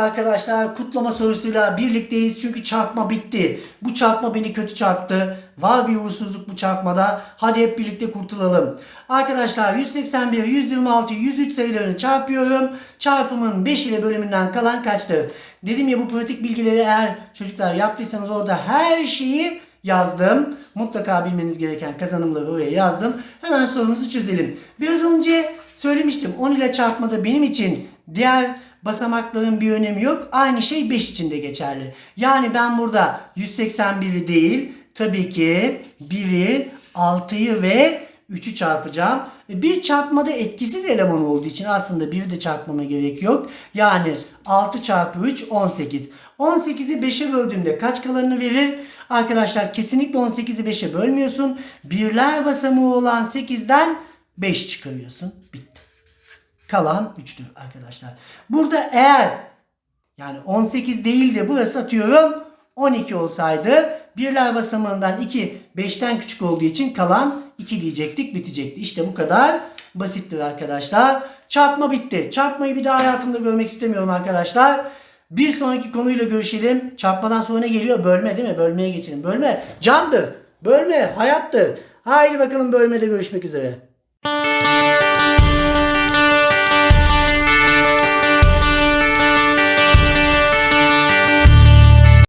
arkadaşlar kutlama sorusuyla birlikteyiz çünkü çarpma bitti. Bu çarpma beni kötü çarptı. Var bir uğursuzluk bu çarpmada. Hadi hep birlikte kurtulalım. Arkadaşlar 181, 126, 103 sayılarını çarpıyorum. Çarpımın 5 ile bölümünden kalan kaçtır? Dedim ya bu pratik bilgileri eğer çocuklar yaptıysanız orada her şeyi yazdım. Mutlaka bilmeniz gereken kazanımları oraya yazdım. Hemen sorunuzu çözelim. Biraz önce söylemiştim 10 ile çarpmada benim için diğer basamakların bir önemi yok. Aynı şey 5 için de geçerli. Yani ben burada 181'i değil tabii ki 1'i, 6'yı ve 3'ü çarpacağım. E, Bir çarpmada etkisiz eleman olduğu için aslında 1'i de çarpmama gerek yok. Yani 6 çarpı 3 18. 18'i 5'e böldüğümde kaç kalanını verir? Arkadaşlar kesinlikle 18'i 5'e bölmüyorsun. Birler basamağı olan 8'den 5 çıkarıyorsun. Bitti. Kalan 3'tür arkadaşlar. Burada eğer yani 18 değil de burası atıyorum 12 olsaydı birler basamağından 2 5'ten küçük olduğu için kalan 2 diyecektik bitecekti. İşte bu kadar basittir arkadaşlar. Çarpma bitti. Çarpmayı bir daha hayatımda görmek istemiyorum arkadaşlar. Bir sonraki konuyla görüşelim. Çarpmadan sonra ne geliyor? Bölme değil mi? Bölmeye geçelim. Bölme candır. Bölme hayattır. Haydi bakalım bölmede görüşmek üzere.